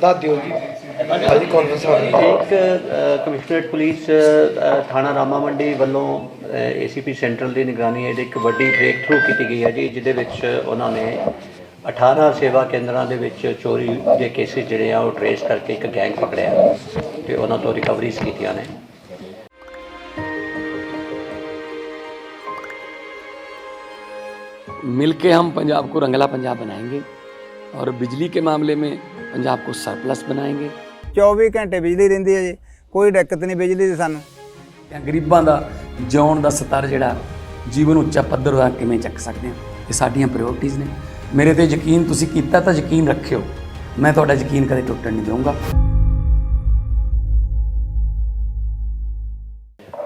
ਦੱਸ ਦਿਓ ਜੀ ਹਾਂਜੀ ਕਾਨਫਰੰਸ ਹਾਲ ਇੱਕ ਅ, ਕਮਿਸ਼ਨਰੇਟ ਪੁਲਿਸ ਅ, ਥਾਣਾ ਰਾਮਾ ਮੰਡੀ ਵੱਲੋਂ ਏਸੀਪੀ ਸੈਂਟਰਲ ਦੀ ਨਿਗਰਾਨੀ ਹੇਠ ਇੱਕ ਵੱਡੀ ਬ੍ਰੇਕ ਥਰੂ ਕੀਤੀ ਗਈ ਹੈ ਜੀ ਜਿਹਦੇ ਵਿੱਚ ਉਹਨਾਂ ਨੇ 18 ਸੇਵਾ ਕੇਂਦਰਾਂ ਦੇ ਵਿੱਚ ਚੋਰੀ ਦੇ ਕੇਸਿਸ ਜਿਹੜੇ ਆ ਉਹ ਟਰੇਸ ਕਰਕੇ ਇੱਕ ਗੈਂਗ ਪਕੜਿਆ ਤੇ ਉਹਨਾਂ ਤੋਂ ਰਿਕਵਰੀਜ਼ ਕੀਤੀਆਂ ਨੇ मिलके हम पंजाब को रंगला पंजाब बनाएंगे और बिजली के मामले में पंजाब को सरप्लस बनाएंगे 24 ਘੰਟੇ ਬਿਜਲੀ ਰਹਿੰਦੀ ਹੈ ਜੀ ਕੋਈ ਦਿੱਕਤ ਨਹੀਂ ਬਿਜਲੀ ਦੀ ਸਾਨੂੰ ਜਾਂ ਗਰੀਬਾਂ ਦਾ ਜਿਉਣ ਦਾ ਸਤਰ ਜਿਹੜਾ ਜੀਵਨ ਉੱਚਾ ਪੱਧਰ ਦਾ ਕਿਵੇਂ ਚੱਕ ਸਕਦੇ ਹਾਂ ਇਹ ਸਾਡੀਆਂ ਪ੍ਰਾਇੋਰਟੀਆਂ ਨੇ ਮੇਰੇ ਤੇ ਯਕੀਨ ਤੁਸੀਂ ਕੀਤਾ ਤਾਂ ਯਕੀਨ ਰੱਖਿਓ ਮੈਂ ਤੁਹਾਡਾ ਯਕੀਨ ਕਦੇ ਟੁੱਟਣ ਨਹੀਂ ਦਊਂਗਾ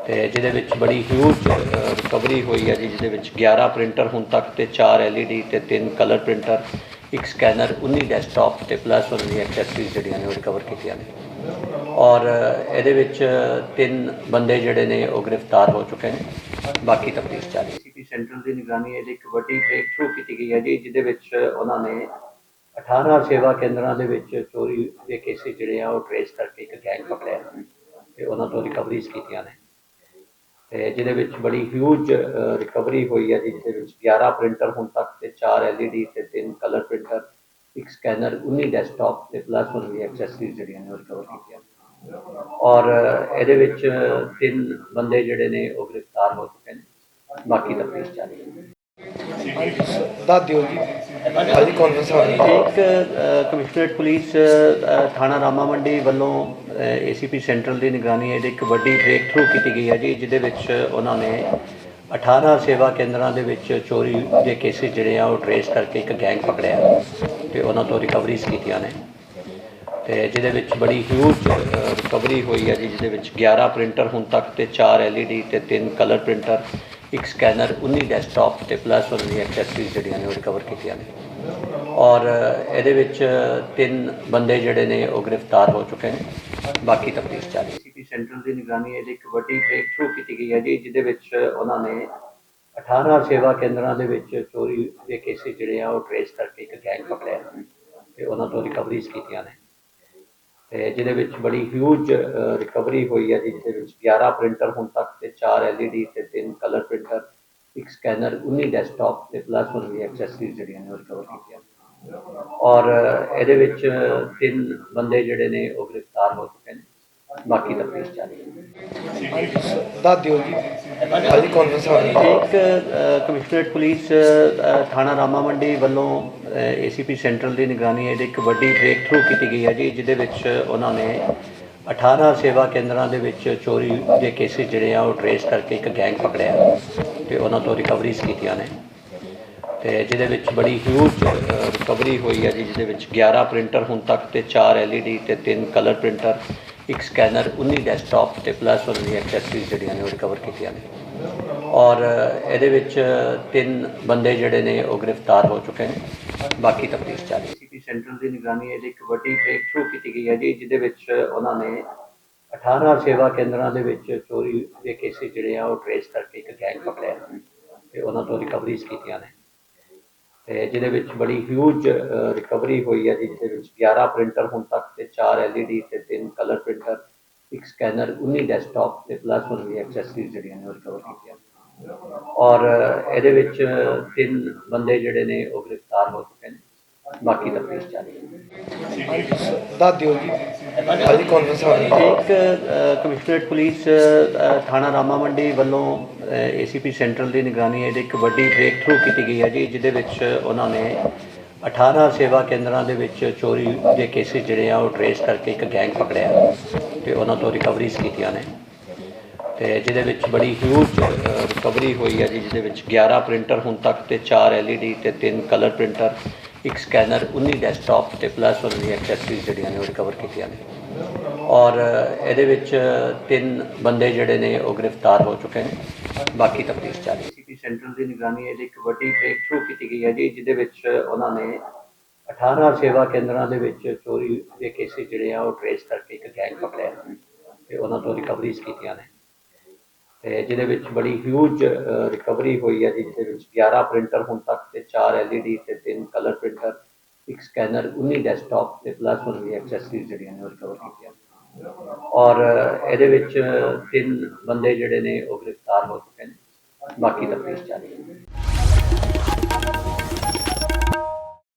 ਤੇ ਜਿਹਦੇ ਵਿੱਚ ਬੜੀ ਹਿਊਜ ਰਿਕਵਰੀ ਹੋਈ ਹੈ ਜੀ ਜਿਹਦੇ ਵਿੱਚ 11 ਪ੍ਰਿੰਟਰ ਹੁਣ ਤੱਕ ਤੇ 4 LED ਤੇ 3 ਕਲਰ ਪ੍ਰਿੰਟਰ ਇੱਕ ਸਕੈਨਰ 19 ਡੈਸਕਟਾਪ ਤੇ ਪਲੱਸ ਉਹਨਾਂ ਦੀਆਂ ਐਕਸੈਸਰੀਜ਼ ਜਿਹੜੀਆਂ ਨੇ ਉਹ ਰਿਕਵਰ ਕੀਤੀਆਂ ਨੇ। ਔਰ ਇਹਦੇ ਵਿੱਚ ਤਿੰਨ ਬੰਦੇ ਜਿਹੜੇ ਨੇ ਉਹ ਗ੍ਰਿਫਤਾਰ ਹੋ ਚੁੱਕੇ ਨੇ। ਬਾਕੀ ਤਫਤੀਸ਼ ਜਾਰੀ ਹੈ। ਸੀਪੀ ਸੈਂਟਰ ਦੀ ਨਿਗਰਾਨੀ ਇਹਦੀ ਇੱਕ ਵੱਡੀ ਬ੍ਰੇਕ ਥਰੂ ਕੀਤੀ ਗਈ ਹੈ ਜੀ, ਜਿਹਦੇ ਵਿੱਚ ਉਹਨਾਂ ਨੇ 18 ਸੇਵਾ ਕੇਂਦਰਾਂ ਦੇ ਵਿੱਚ ਚੋਰੀ ਦੇ ਕੇਸਿਸ ਜਿਹੜੇ ਆ ਉਹ ਟਰੇਸ ਕਰਕੇ ਇੱਕ ਗੈਂਗ ਪਕੜਿਆ ਤੇ ਉਹਨਾਂ ਤੋਂ ਰਿਕਵਰੀਜ਼ ਕੀਤੀਆਂ ਨੇ। ਤੇ ਜਿਹਦੇ ਵਿੱਚ ਬੜੀ ਹਿਊਜ ਰਿਕਵਰੀ ਹੋਈ ਹੈ ਜੀ ਜਿਹਦੇ ਵਿੱਚ 11 ਪ੍ਰਿੰਟਰ ਹੁਣ ਤੱਕ ਤੇ 4 LED ਤੇ 3 ਕਲਰ ਪ੍ਰਿੰਟਰ ਇੱਕ ਸਕੈਨਰ 19 ਡੈਸਕਟਾਪ ਤੇ ਪਲੱਸ ਹੁਣ ਵੀ ਐਕਸੈਸਰੀਜ਼ ਜਿਹੜੀਆਂ ਨੇ ਉਹ ਰਿਕਵਰ ਕੀਤੀਆਂ। ਔਰ ਇਹਦੇ ਵਿੱਚ ਤਿੰਨ ਬੰਦੇ ਜਿਹੜੇ ਨੇ ਉਹ ਗ੍ਰਿਫਤਾਰ ਹੋ ਚੁੱਕੇ ਨੇ। ਬਾਕੀ ਤਫਤੀਸ਼ ਜਾਰੀ ਹੈ। ਦੱਸ ਦਿਓ ਜੀ। ਹਾਂਜੀ ਕਾਨਫਰੰਸ ਇੱਕ ਕਮਿਸ਼ਨਰੇਟ ਪੁਲਿਸ ਥਾਣਾ ਰਾਮਾ ਮੰਡੀ ਵੱਲੋਂ ਏਸੀਪੀ ਸੈਂਟਰਲ ਦੀ ਨਿਗਰਾਨੀ ਹੇਠ ਇੱਕ ਵੱਡੀ ਬ੍ਰੇਕ ਥਰੂ ਕੀਤੀ ਗਈ ਹੈ ਜੀ, ਜਿਹਦੇ ਵਿੱਚ ਉਹਨਾਂ ਨੇ 18 ਸੇਵਾ ਕੇਂਦਰਾਂ ਦੇ ਵਿੱਚ ਚੋਰੀ ਦੇ ਕੇਸਿਸ ਜਿਹੜੇ ਆ ਉਹ ਟਰੇਸ ਕਰਕੇ ਇੱਕ ਗੈਂਗ ਪਕੜਿਆ ਤੇ ਉਹਨਾਂ ਤੋਂ ਰਿਕਵਰੀਜ਼ ਕੀਤੀਆਂ ਨੇ। ਤੇ ਜਿਹਦੇ ਵਿੱਚ ਬੜੀ ਹਿਊਜ ਰਿਕਵਰੀ ਹੋਈ ਹੈ ਜੀ, ਜਿਹਦੇ ਵਿੱਚ 11 ਪ੍ਰਿੰਟਰ ਹੁਣ ਤੱਕ ਤੇ 4 LED ਤੇ 3 ਕਲਰ ਪ੍ਰਿੰਟਰ ਇੱਕ ਸਕੈਨਰ 19 ਡੈਸਕਟਾਪ ਤੇ ਪਲੱਸ ਉਹਨਾਂ ਦੀਆਂ ਐਕਸੈਸਰੀਜ਼ ਜਿਹੜੀਆਂ ਨੇ ਉਹ ਰਿਕਵਰ ਕੀਤੀਆਂ ਨੇ। ਔਰ ਇਹਦੇ ਵਿੱਚ ਤਿੰਨ ਬੰਦੇ ਜਿਹੜੇ ਨੇ ਉਹ ਗ੍ਰਿਫਤਾਰ ਹੋ ਚੁੱਕੇ ਨੇ। ਬਾਕੀ ਤਫਤੀਸ਼ ਜਾਰੀ ਹੈ। ਸੀਪੀ ਸੈਂਟਰ ਦੀ ਨਿਗਰਾਨੀ ਇਹਦੀ ਇੱਕ ਵੱਡੀ ਬ੍ਰੇਕ ਥਰੂ ਕੀਤੀ ਗਈ ਹੈ ਜੀ, ਜਿਹਦੇ ਵਿੱਚ ਉਹਨਾਂ ਨੇ 18 ਸੇਵਾ ਕੇਂਦਰਾਂ ਦੇ ਵਿੱਚ ਚੋਰੀ ਦੇ ਕੇਸਿਸ ਜਿਹੜੇ ਆ ਉਹ ਟਰੇਸ ਕਰਕੇ ਇੱਕ ਗੈਂਗ ਪਕੜਿਆ ਤੇ ਉਹਨਾਂ ਤੋਂ ਰਿਕਵਰੀਜ਼ ਕੀਤੀਆਂ ਨੇ। ਤੇ ਜਿਹਦੇ ਵਿੱਚ ਬੜੀ ਹਿਊਜ ਰਿਕਵਰੀ ਹੋਈ ਹੈ ਜਿਹਦੇ ਵਿੱਚ 11 ਪ੍ਰਿੰਟਰ ਹੁਣ ਤੱਕ ਤੇ 4 LED ਤੇ 3 ਕਲਰ ਪ੍ਰਿੰਟਰ ਇੱਕ ਸਕੈਨਰ 19 ਡੈਸਕਟਾਪ ਤੇ ਪਲੱਸ ਉਹਨਾਂ ਦੀਆਂ ਐਕਸੈਸਰੀਜ਼ ਜਿਹੜੀਆਂ ਨੇ ਉਹ ਰਿਕਵਰ ਕੀਤੀਆਂ। ਔਰ ਇਹਦੇ ਵਿੱਚ ਤਿੰਨ ਬੰਦੇ ਜਿਹੜੇ ਨੇ ਉਹ ਗ੍ਰਿਫਤਾਰ ਹੋ ਚੁੱਕੇ ਨੇ। ਬਾਕੀ ਤਫਤੀਸ਼ ਜਾਰੀ ਹੈ। ਦੱਸ ਦਿਓ ਜੀ। ਕਾਨਫਰੰਸ ਇੱਕ ਕਮਿਸ਼ਨਰੇਟ ਪੁਲਿਸ ਥਾਣਾ ਰਾਮਾ ਮੰਡੀ ਵੱਲੋਂ ਏਸੀਪੀ ਸੈਂਟਰਲ ਦੀ ਨਿਗਰਾਨੀ ਇਹਦੇ ਇੱਕ ਵੱਡੀ ਬ੍ਰੇਕ ਥਰੂ ਕੀਤੀ ਗਈ ਹੈ ਜੀ, ਜਿਹਦੇ ਵਿੱਚ ਉਹਨਾਂ ਨੇ 18 ਸੇਵਾ ਕੇਂਦਰਾਂ ਦੇ ਵਿੱਚ ਚੋਰੀ ਦੇ ਕੇਸਿਸ ਜਿਹੜੇ ਆ, ਉਹ ਟਰੇਸ ਕਰਕੇ ਇੱਕ ਗੈਂਗ ਪਕੜਿਆ ਤੇ ਉਹਨਾਂ ਤੋਂ ਰਿਕਵਰੀਜ਼ ਕੀਤੀਆਂ ਨੇ। ਤੇ ਜਿਹਦੇ ਵਿੱਚ ਬੜੀ ਹਿਊਜ ਰਿਕਵਰੀ ਹੋਈ ਹੈ ਜੀ, ਜਿਹਦੇ ਵਿੱਚ 11 ਪ੍ਰਿੰਟਰ ਹੁਣ ਤੱਕ ਤੇ 4 LED ਤੇ 3 ਕਲਰ ਪ੍ਰਿੰਟਰ ਇੱਕ ਸਕੈਨਰ 19 ਡੈਸਕਟਾਪ ਤੇ ਪਲੱਸ ਉਹਨਾਂ ਦੀਆਂ ਐਕਸੈਸਰੀਜ਼ ਜਿਹੜੀਆਂ ਨੇ ਉਹ ਰਿਕਵਰ ਕੀਤੀਆਂ ਨੇ। ਔਰ ਇਹਦੇ ਵਿੱਚ ਤਿੰਨ ਬੰਦੇ ਜਿਹੜੇ ਨੇ ਉਹ ਗ੍ਰਿਫਤਾਰ ਹੋ ਚੁੱਕੇ ਨੇ। ਬਾਕੀ ਤਫਤੀਸ਼ ਜਾਰੀ ਹੈ। ਸੀਪੀ ਸੈਂਟਰਲ ਦੀ ਨਿਗਰਾਨੀ ਇਹਦੀ ਇੱਕ ਵੱਡੀ ਬ੍ਰੇਕ ਥਰੂ ਕੀਤੀ ਗਈ ਹੈ ਜੀ, ਜਿਹਦੇ ਵਿੱਚ ਉਹਨਾਂ ਨੇ 18 ਸੇਵਾ ਕੇਂਦਰਾਂ ਦੇ ਵਿੱਚ ਚੋਰੀ ਦੇ ਕੇਸਿਸ ਜਿਹੜੇ ਆ, ਉਹ ਟਰੇਸ ਕਰਕੇ ਇੱਕ ਗੈਂਗ ਪਕੜਿਆ ਤੇ ਉਹਨਾਂ ਤੋਂ ਰਿਕਵਰੀਜ਼ ਕੀਤੀਆਂ ਨੇ। ਤੇ ਜਿਹਦੇ ਵਿੱਚ ਬੜੀ ਹਿਊਜ ਰਿਕਵਰੀ ਹੋਈ ਹੈ ਜੀ, ਜਿਹਦੇ ਵਿੱਚ 11 ਪ੍ਰਿੰਟਰ ਹੁਣ ਤੱਕ ਤੇ 4 LED ਤੇ 3 ਕਲਰ ਪ੍ਰਿੰਟਰ ਇੱਕ ਸਕੈਨਰ 19 ਡੈਸਕਟਾਪ ਤੇ ਪਲੱਸ ਉਹਨਾਂ ਦੀਆਂ ਐਕਸੈਸਰੀਜ਼ ਜਿਹੜੀਆਂ ਨੇ ਉਹ ਰਿਕਵਰ ਕੀਤੀਆਂ ਔਰ ਇਹਦੇ ਵਿੱਚ ਤਿੰਨ ਬੰਦੇ ਜਿਹੜੇ ਨੇ ਉਹ ਗ੍ਰਿਫਤਾਰ ਹੋ ਚੁੱਕੇ ਨੇ। ਬਾਕੀ ਤਫਤੀਸ਼ ਜਾਰੀ ਹੈ। ਦੱਸ ਦਿਓ ਜੀ। ਹਾਂਜੀ ਕਾਨਫਰੰਸ ਇੱਕ ਕਮਿਸ਼ਨਰੇਟ ਪੁਲਿਸ ਥਾਣਾ ਰਾਮਾ ਮੰਡੀ ਵੱਲੋਂ ਏਸੀਪੀ ਸੈਂਟਰਲ ਦੀ ਨਿਗਰਾਨੀ ਹੇਠ ਇੱਕ ਵੱਡੀ ਬ੍ਰੇਕ ਥਰੂ ਕੀਤੀ ਗਈ ਹੈ ਜੀ ਜਿਹਦੇ ਵਿੱਚ ਉਹਨਾਂ ਨੇ 18 ਸੇਵਾ ਕੇਂਦਰਾਂ ਦੇ ਵਿੱਚ ਚੋਰੀ ਦੇ ਕੇਸਿਸ ਜਿਹੜੇ ਆ ਉਹ ਟਰੇਸ ਕਰਕੇ ਇੱਕ ਗੈਂਗ ਪਕੜਿਆ ਤੇ ਉਹਨਾਂ ਤੋਂ ਰਿਕਵਰੀਜ਼ ਕੀਤੀਆਂ ਨੇ। ਤੇ ਜਿਹਦੇ ਵਿੱਚ ਬੜੀ ਹਿਊਜ ਰਿਕਵਰੀ ਹੋਈ ਹੈ ਜੀ, ਜਿਹਦੇ ਵਿੱਚ 11 ਪ੍ਰਿੰਟਰ ਹੁਣ ਤੱਕ ਤੇ 4 LED ਤੇ 3 ਕਲਰ ਪ੍ਰਿੰਟਰ ਇੱਕ ਸਕੈਨਰ 19 ਡੈਸਕਟਾਪ ਤੇ ਪਲੱਸ ਉਹਨਾਂ ਦੀਆਂ ਐਕਸੈਸਰੀਜ਼ ਜਿਹੜੀਆਂ ਨੇ ਉਹ ਰਿਕਵਰ ਕੀਤੀਆਂ ਨੇ। ਔਰ ਇਹਦੇ ਵਿੱਚ ਤਿੰਨ ਬੰਦੇ ਜਿਹੜੇ ਨੇ ਉਹ ਗ੍ਰਿਫਤਾਰ ਹੋ ਚੁੱਕੇ ਨੇ। ਬਾਕੀ ਤਫਤੀਸ਼ ਜਾਰੀ ਹੈ। ਸੀਪੀ ਸੈਂਟਰਲ ਦੀ ਨਿਗਰਾਨੀ ਇਹਦੀ ਇੱਕ ਵੱਡੀ ਬ੍ਰੇਕ ਥਰੂ ਕੀਤੀ ਗਈ ਹੈ ਜੀ, ਜਿਹਦੇ ਵਿੱਚ ਉਹਨਾਂ ਨੇ 18 ਸੇਵਾ ਕੇਂਦਰਾਂ ਦੇ ਵਿੱਚ ਚੋਰੀ ਦੇ ਕੇਸਿਸ ਜਿਹੜੇ ਆ ਉਹ ਟਰੇਸ ਕਰਕੇ ਇੱਕ ਗੈਂਗ ਪਕੜਿਆ ਤੇ ਉਹਨਾਂ ਤੋਂ ਰਿਕਵਰੀਜ਼ ਕੀਤੀਆਂ ਨੇ। ਤੇ ਜਿਹਦੇ ਵਿੱਚ ਬੜੀ ਹਿਊਜ ਰਿਕਵਰੀ ਹੋਈ ਹੈ ਜੀ, ਜਿਹਦੇ ਵਿੱਚ 11 ਪ੍ਰਿੰਟਰ ਹੁਣ ਤੱਕ ਤੇ 4 LED ਤੇ 3 ਕਲਰ ਪ੍ਰਿੰਟਰ ਇੱਕ ਸਕੈਨਰ 19 ਡੈਸਕਟਾਪ ਤੇ ਪਲੱਸ ਹੁਣ ਵੀ ਐਕਸੈਸਰੀਜ਼ ਜਿਹੜੀਆਂ ਨੇ ਉਹ ਰਿਕਵਰ ਕੀਤੀਆਂ। ਔਰ ਇਹਦੇ ਵਿੱਚ ਤਿੰਨ ਬੰਦੇ ਜਿਹੜੇ ਨੇ ਉਹ ਗ੍ਰਿਫਤਾਰ ਹੋ ਚੁੱਕੇ ਨੇ, ਬਾਕੀ ਤਫਤੀਸ਼ ਜਾਰੀ ਹੈ।